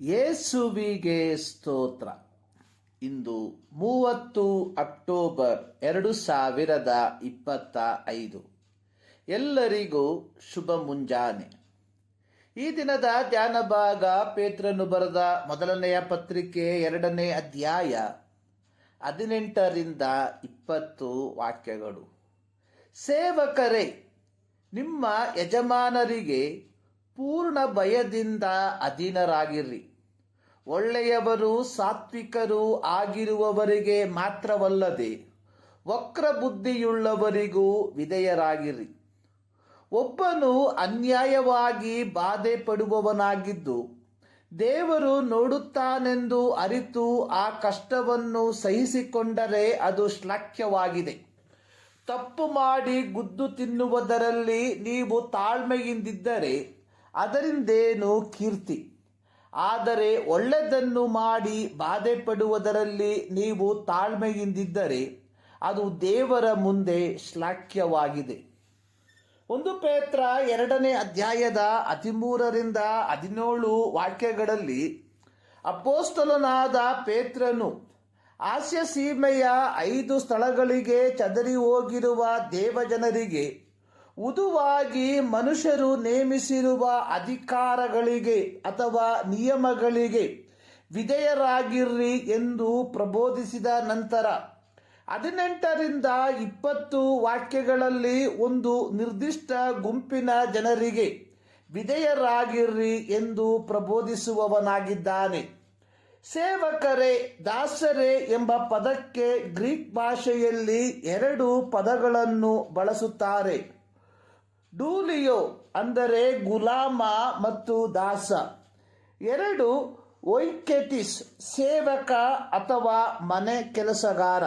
ಯೇಸುವಿಗೆ ಸ್ತೋತ್ರ. ಇಂದು ಮೂವತ್ತು ಅಕ್ಟೋಬರ್ ಎರಡು ಸಾವಿರದ ಇಪ್ಪತ್ತ ಐದು. ಎಲ್ಲರಿಗೂ ಶುಭ ಮುಂಜಾನೆ. ಈ ದಿನದ ಧ್ಯಾನ ಭಾಗ ಪೇತ್ರನು ಬರೆದ ಮೊದಲನೆಯ ಪತ್ರಿಕೆ ಎರಡನೇ ಅಧ್ಯಾಯ ಹದಿನೆಂಟರಿಂದ ಇಪ್ಪತ್ತು ವಾಕ್ಯಗಳು. ಸೇವಕರೇ, ನಿಮ್ಮ ಯಜಮಾನರಿಗೆ ಪೂರ್ಣ ಭಯದಿಂದ ಅಧೀನರಾಗಿರ್ರಿ. ಒಳ್ಳೆಯವರು ಸಾತ್ವಿಕರು ಆಗಿರುವವರಿಗೆ ಮಾತ್ರವಲ್ಲದೆ ವಕ್ರ ಬುದ್ಧಿಯುಳ್ಳವರಿಗೂ ವಿಧೇಯರಾಗಿರಿ ಒಬ್ಬನು ಅನ್ಯಾಯವಾಗಿ ಬಾಧೆ ಪಡುವವನಾಗಿದ್ದು ದೇವರು ನೋಡುತ್ತಾನೆಂದು ಅರಿತು ಆ ಕಷ್ಟವನ್ನು ಸಹಿಸಿಕೊಂಡರೆ ಅದು ಶ್ಲಾಘ್ಯವಾಗಿದೆ. ತಪ್ಪು ಮಾಡಿ ಗುದ್ದು ತಿನ್ನುವುದರಲ್ಲಿ ನೀವು ತಾಳ್ಮೆಯಿಂದಿದ್ದರೆ ಅದರಿಂದೇನು ಕೀರ್ತಿ? ಆದರೆ ಒಳ್ಳೆಯದನ್ನು ಮಾಡಿ ಬಾಧೆ ಪಡುವುದರಲ್ಲಿ ನೀವು ತಾಳ್ಮೆಯಿಂದಿದ್ದರೆ ಅದು ದೇವರ ಮುಂದೆ ಶ್ಲಾಘ್ಯವಾಗಿದೆ. ಒಂದು ಪೇತ್ರ ಎರಡನೇ ಅಧ್ಯಾಯದ ಹದಿಮೂರರಿಂದ ಹದಿನೇಳು ವಾಕ್ಯಗಳಲ್ಲಿ ಅಪ್ಪೋಸ್ತಲನಾದ ಪೇತ್ರನು ಆಸ್ಯ ಸೀಮೆಯ ಐದು ಸ್ಥಳಗಳಿಗೆ ಚದರಿ ಹೋಗಿರುವ ದೇವಜನರಿಗೆ ಉದುವಾಗಿ ಮನುಷ್ಯರು ನೇಮಿಸಿರುವ ಅಧಿಕಾರಗಳಿಗೆ ಅಥವಾ ನಿಯಮಗಳಿಗೆ ವಿಧೇಯರಾಗಿರ್ರಿ ಎಂದು ಪ್ರಬೋಧಿಸಿದ ನಂತರ ಹದಿನೆಂಟರಿಂದ ಇಪ್ಪತ್ತು ವಾಕ್ಯಗಳಲ್ಲಿ ಒಂದು ನಿರ್ದಿಷ್ಟ ಗುಂಪಿನ ಜನರಿಗೆ ವಿಧೇಯರಾಗಿರ್ರಿ ಎಂದು ಪ್ರಬೋಧಿಸುವವನಾಗಿದ್ದಾನೆ. ಸೇವಕರೇ, ದಾಸರೇ ಎಂಬ ಪದಕ್ಕೆ ಗ್ರೀಕ್ ಭಾಷೆಯಲ್ಲಿ ಎರಡು ಪದಗಳನ್ನು ಬಳಸುತ್ತಾರೆ. ಡೂಲಿಯೋ ಅಂದರೆ ಗುಲಾಮ ಮತ್ತು ದಾಸ. ಎರಡು ಒಯ್ಕೆಟಿಸ್ ಸೇವಕ ಅಥವಾ ಮನೆ ಕೆಲಸಗಾರ.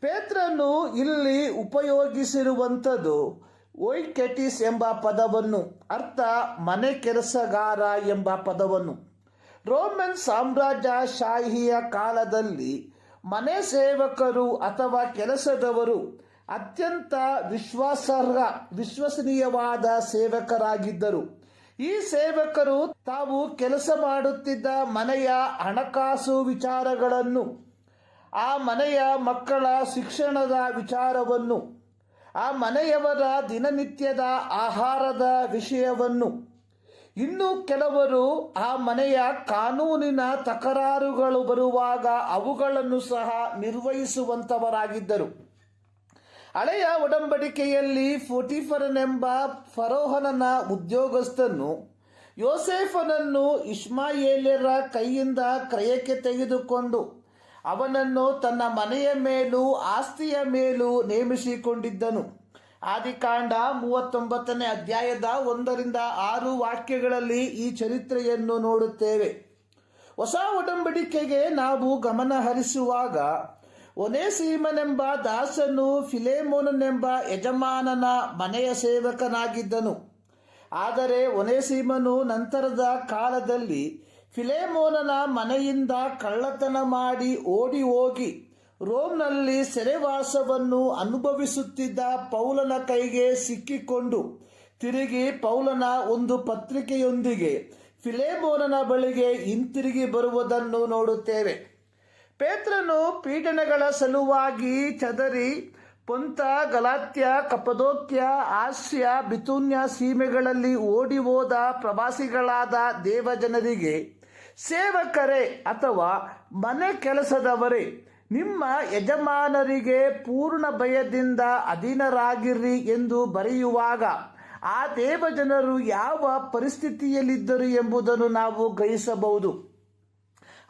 ಪೇತ್ರನು ಇಲ್ಲಿ ಉಪಯೋಗಿಸಿರುವಂಥದ್ದು ಒಯ್ಕೆಟಿಸ್ ಎಂಬ ಪದವನ್ನು, ಅರ್ಥ ಮನೆ ಕೆಲಸಗಾರ ಎಂಬ ಪದವನ್ನು. ರೋಮನ್ ಸಾಮ್ರಾಜ್ಯಶಾಹಿಯ ಕಾಲದಲ್ಲಿ ಮನೆ ಸೇವಕರು ಅಥವಾ ಕೆಲಸದವರು ಅತ್ಯಂತ ವಿಶ್ವಾಸಾರ್ಹ, ವಿಶ್ವಸನೀಯವಾದ ಸೇವಕರಾಗಿದ್ದರು. ಈ ಸೇವಕರು ತಾವು ಕೆಲಸ ಮಾಡುತ್ತಿದ್ದ ಮನೆಯ ಹಣಕಾಸು ವಿಚಾರಗಳನ್ನು, ಆ ಮನೆಯ ಮಕ್ಕಳ ಶಿಕ್ಷಣದ ವಿಚಾರವನ್ನು, ಆ ಮನೆಯವರ ದಿನನಿತ್ಯದ ಆಹಾರದ ವಿಷಯವನ್ನು. ಇನ್ನು ಕೆಲವರು ಆ ಮನೆಯ ಕಾನೂನಿನ ತಕರಾರುಗಳು ಬರುವಾಗ ಅವುಗಳನ್ನು ಸಹ ನಿರ್ವಹಿಸುವಂತವರಾಗಿದ್ದರು. ಹಳೆಯ ಒಡಂಬಡಿಕೆಯಲ್ಲಿ ಫೋಟಿಫರನೆಂಬ ಫರೋಹನನ ಉದ್ಯೋಗಸ್ಥನು ಯೋಸೇಫನನ್ನು ಇಸ್ಮಾಯೇಲ್ಯರ ಕೈಯಿಂದ ಕ್ರಯಕ್ಕೆ ತೆಗೆದುಕೊಂಡು ಅವನನ್ನು ತನ್ನ ಮನೆಯ ಮೇಲೂ ಆಸ್ತಿಯ ಮೇಲೂ ನೇಮಿಸಿಕೊಂಡಿದ್ದನು. ಆದಿಕಾಂಡ ಮೂವತ್ತೊಂಬತ್ತನೇ ಅಧ್ಯಾಯದ ಒಂದರಿಂದ ಆರು ವಾಕ್ಯಗಳಲ್ಲಿ ಈ ಚರಿತ್ರೆಯನ್ನು ನೋಡುತ್ತೇವೆ. ಹೊಸ ಒಡಂಬಡಿಕೆಗೆ ನಾವು ಗಮನ ಹರಿಸುವಾಗ ಒನೇಸೀಮನೆಂಬ ದಾಸನು ಫಿಲೇಮೋನನೆಂಬ ಯಜಮಾನನ ಮನೆಯ ಸೇವಕನಾಗಿದ್ದನು. ಆದರೆ ಒನೇಸೀಮನು ನಂತರದ ಕಾಲದಲ್ಲಿ ಫಿಲೇಮೋನನ ಮನೆಯಿಂದ ಕಳ್ಳತನ ಮಾಡಿ ಓಡಿ ಹೋಗಿ ರೋಮ್ನಲ್ಲಿ ಸೆರೆವಾಸವನ್ನು ಅನುಭವಿಸುತ್ತಿದ್ದ ಪೌಲನ ಕೈಗೆ ಸಿಕ್ಕಿಕೊಂಡು ತಿರುಗಿ ಪೌಲನ ಒಂದು ಪತ್ರಿಕೆಯೊಂದಿಗೆ ಫಿಲೇಮೋನನ ಬಳಿಗೆ ಹಿಂತಿರುಗಿ ಬರುವುದನ್ನು ನೋಡುತ್ತೇವೆ. ಪೇತ್ರನು ಪೀಡನೆಗಳ ಸಲುವಾಗಿ ಚದರಿ ಪೊಂತ, ಗಲಾತ್ಯ ಕಪದೋಕ್ಯ ಆಸ್ಯ, ಬಿತುನ್ಯ ಸೀಮೆಗಳಲ್ಲಿ ಓಡಿ ಹೋದ ಪ್ರವಾಸಿಗಳಾದ ದೇವಜನರಿಗೆ ಸೇವಕರೇ ಅಥವಾ ಮನೆ ಕೆಲಸದವರೇ, ನಿಮ್ಮ ಯಜಮಾನರಿಗೆ ಪೂರ್ಣ ಭಯದಿಂದ ಅಧೀನರಾಗಿರ್ರಿ ಎಂದು ಬರೆಯುವಾಗ ಆ ದೇವಜನರು ಯಾವ ಪರಿಸ್ಥಿತಿಯಲ್ಲಿದ್ದರು ಎಂಬುದನ್ನು ನಾವು ಗ್ರಹಿಸಬಹುದು.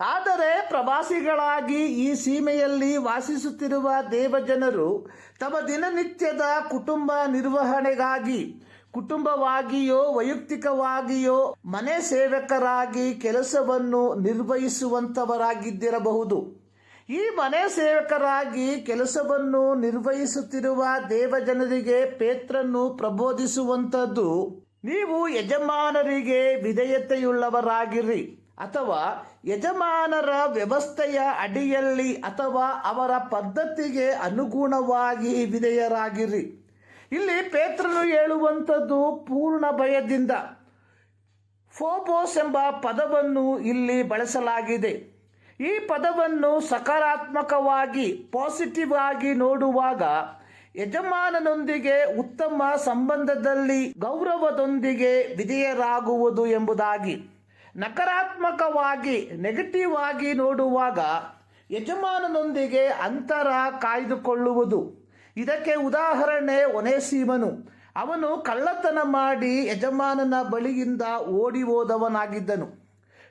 ಆದರೆ ಪ್ರವಾಸಿಗಳಾಗಿ ಈ ಸೀಮೆಯಲ್ಲಿ ವಾಸಿಸುತ್ತಿರುವ ದೇವಜನರು ತಮ್ಮ ದಿನನಿತ್ಯದ ಕುಟುಂಬ ನಿರ್ವಹಣೆಗಾಗಿ, ಕುಟುಂಬವಾಗಿಯೋ, ವೈಯಕ್ತಿಕವಾಗಿಯೋ, ಮನೆ ಸೇವಕರಾಗಿ ಕೆಲಸವನ್ನು ನಿರ್ವಹಿಸುವಂಥವರಾಗಿದ್ದಿರಬಹುದು ಈ ಮನೆ ಸೇವಕರಾಗಿ ಕೆಲಸವನ್ನು ನಿರ್ವಹಿಸುತ್ತಿರುವ ದೇವಜನರಿಗೆ ಪೇತ್ರನ್ನು ಪ್ರಬೋಧಿಸುವಂಥದ್ದು ನೀವು ಯಜಮಾನರಿಗೆ ವಿಧೇಯತೆಯುಳ್ಳವರಾಗಿರಿ. ಅಥವಾ ಯಜಮಾನರ ವ್ಯವಸ್ಥೆಯ ಅಡಿಯಲ್ಲಿ ಅಥವಾ ಅವರ ಪದ್ಧತಿಗೆ ಅನುಗುಣವಾಗಿ ವಿಧೇಯರಾಗಿರಿ. ಇಲ್ಲಿ ಪೇತ್ರನು ಹೇಳುವಂಥದ್ದು ಪೂರ್ಣ ಭಯದಿಂದ. ಫೋಬೋಸ್ ಎಂಬ ಪದವನ್ನು ಇಲ್ಲಿ ಬಳಸಲಾಗಿದೆ. ಈ ಪದವನ್ನು ಸಕಾರಾತ್ಮಕವಾಗಿ ಪಾಸಿಟಿವ್ ಆಗಿ ನೋಡುವಾಗ ಯಜಮಾನನೊಂದಿಗೆ ಉತ್ತಮ ಸಂಬಂಧದಲ್ಲಿ ಗೌರವದೊಂದಿಗೆ ವಿಧೇಯರಾಗುವುದು ಎಂಬುದಾಗಿ. ನಕಾರಾತ್ಮಕವಾಗಿ ನೆಗೆಟಿವ್ ಆಗಿ ನೋಡುವಾಗ ಯಜಮಾನನೊಂದಿಗೆ ಅಂತರ ಕಾಯ್ದುಕೊಳ್ಳುವುದು. ಇದಕ್ಕೆ ಉದಾಹರಣೆ ಒನೇಸೀಮನು. ಅವನು ಕಳ್ಳತನ ಮಾಡಿ ಯಜಮಾನನ ಬಳಿಯಿಂದ ಓಡಿ ಹೋದವನಾಗಿದ್ದನು.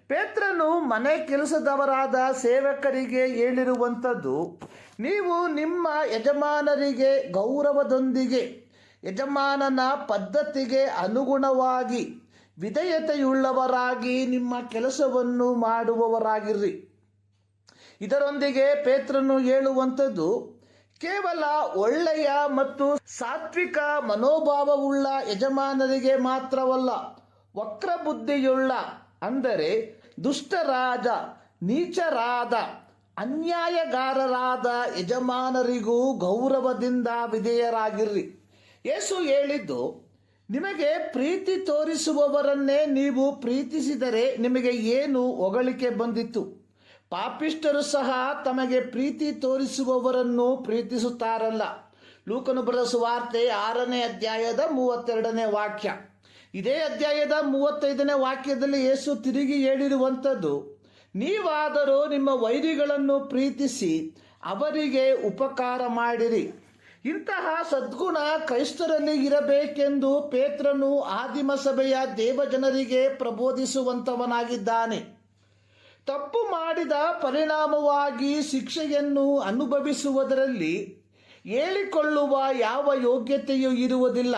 ಪೇತ್ರನು ಮನೆ ಕೆಲಸದವರಾದ ಸೇವಕರಿಗೆ ಹೇಳಿರುವಂಥದ್ದು, ನೀವು ನಿಮ್ಮ ಯಜಮಾನರಿಗೆ ಗೌರವದೊಂದಿಗೆ, ಯಜಮಾನನ ಪದ್ಧತಿಗೆ ಅನುಗುಣವಾಗಿ ವಿಧೇಯತೆಯುಳ್ಳವರಾಗಿ ನಿಮ್ಮ ಕೆಲಸವನ್ನು ಮಾಡುವವರಾಗಿರ್ರಿ. ಇದರೊಂದಿಗೆ ಪೇತ್ರನು ಹೇಳುವಂಥದ್ದು, ಕೇವಲ ಒಳ್ಳೆಯ ಮತ್ತು ಸಾತ್ವಿಕ ಮನೋಭಾವವುಳ್ಳ ಯಜಮಾನರಿಗೆ ಮಾತ್ರವಲ್ಲ ವಕ್ರ ಬುದ್ಧಿಯುಳ್ಳ ಅಂದರೆ ದುಷ್ಟರಾದ ನೀಚರಾದ, ಅನ್ಯಾಯಗಾರರಾದ ಯಜಮಾನರಿಗೂ ಗೌರವದಿಂದ ವಿಧೇಯರಾಗಿರ್ರಿ. ಯೇಸು ಹೇಳಿದ್ದು ನಿಮಗೆ ಪ್ರೀತಿ ತೋರಿಸುವವರನ್ನೇ ನೀವು ಪ್ರೀತಿಸಿದರೆ ನಿಮಗೆ ಏನು ಹೊಗಳಿಕೆ ಬಂದಿತ್ತು? ಪಾಪಿಷ್ಟರು ಸಹ ತಮಗೆ ಪ್ರೀತಿ ತೋರಿಸುವವರನ್ನು ಪ್ರೀತಿಸುತ್ತಾರಲ್ಲ. ಲೂಕನು ಬರೆದ ಸುವಾರ್ತೆ ಆರನೇ ಅಧ್ಯಾಯದ ಮೂವತ್ತೆರಡನೇ ವಾಕ್ಯ. ಇದೇ ಅಧ್ಯಾಯದ ಮೂವತ್ತೈದನೇ ವಾಕ್ಯದಲ್ಲಿ ಯೇಸು ತಿರುಗಿ ಹೇಳಿರುವಂಥದ್ದು, ನೀವಾದರೂ ನಿಮ್ಮ ವೈರಿಗಳನ್ನು ಪ್ರೀತಿಸಿ ಅವರಿಗೆ ಉಪಕಾರ ಮಾಡಿರಿ. ಇಂತಹ ಸದ್ಗುಣ ಕ್ರೈಸ್ತರಲ್ಲಿ ಇರಬೇಕೆಂದು ಪೇತ್ರನು ಆದಿಮ ಸಭೆಯ ದೇವಜನರಿಗೆ ಪ್ರಬೋಧಿಸುವಂತವನಾಗಿದ್ದಾನೆ ತಪ್ಪು ಮಾಡಿದ ಪರಿಣಾಮವಾಗಿ ಶಿಕ್ಷೆಯನ್ನು ಅನುಭವಿಸುವುದರಲ್ಲಿ ಹೇಳಿಕೊಳ್ಳುವ ಯಾವ ಯೋಗ್ಯತೆಯೂ ಇರುವುದಿಲ್ಲ.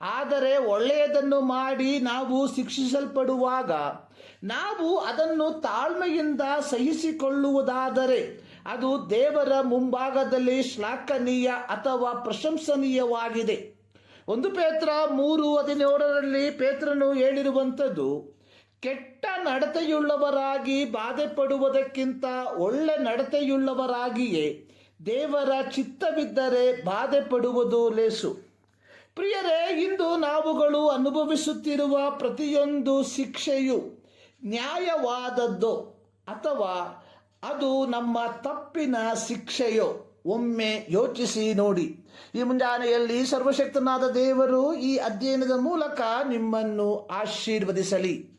ಆದರೆ ಒಳ್ಳೆಯದನ್ನು ಮಾಡಿ ನಾವು ಶಿಕ್ಷಿಸಲ್ಪಡುವಾಗ ನಾವು ಅದನ್ನು ತಾಳ್ಮೆಯಿಂದ ಸಹಿಸಿಕೊಳ್ಳುವುದಾದರೆ ಅದು ದೇವರ ಮುಂಭಾಗದಲ್ಲಿ ಶ್ಲಾಘನೀಯ ಅಥವಾ ಪ್ರಶಂಸನೀಯವಾಗಿದೆ. ಒಂದು ಪೇತ್ರ ಮೂರು ಹದಿನೇಳರಲ್ಲಿ ಪೇತ್ರನು ಹೇಳಿರುವಂಥದ್ದು, ಕೆಟ್ಟ ನಡತೆಯುಳ್ಳವರಾಗಿ ಬಾಧೆ ಪಡುವುದಕ್ಕಿಂತ ಒಳ್ಳೆ ನಡತೆಯುಳ್ಳವರಾಗಿಯೇ ದೇವರ ಚಿತ್ತವಿದ್ದರೆ ಬಾಧೆ ಪಡುವುದು ಲೇಸು. ಪ್ರಿಯರೇ, ಇಂದು ನಾವುಗಳು ಅನುಭವಿಸುತ್ತಿರುವ ಪ್ರತಿಯೊಂದು ಶಿಕ್ಷೆಯು ನ್ಯಾಯವಾದದ್ದು ಅಥವಾ ಅದು ನಮ್ಮ ತಪ್ಪಿನ ಶಿಕ್ಷೆಯೋ? ಒಮ್ಮೆ ಯೋಚಿಸಿ ನೋಡಿ. ಈ ಮುಂಜಾನೆಯಲ್ಲಿ ಸರ್ವಶಕ್ತನಾದ ದೇವರು ಈ ಅಧ್ಯಯನದ ಮೂಲಕ ನಿಮ್ಮನ್ನು ಆಶೀರ್ವದಿಸಲಿ.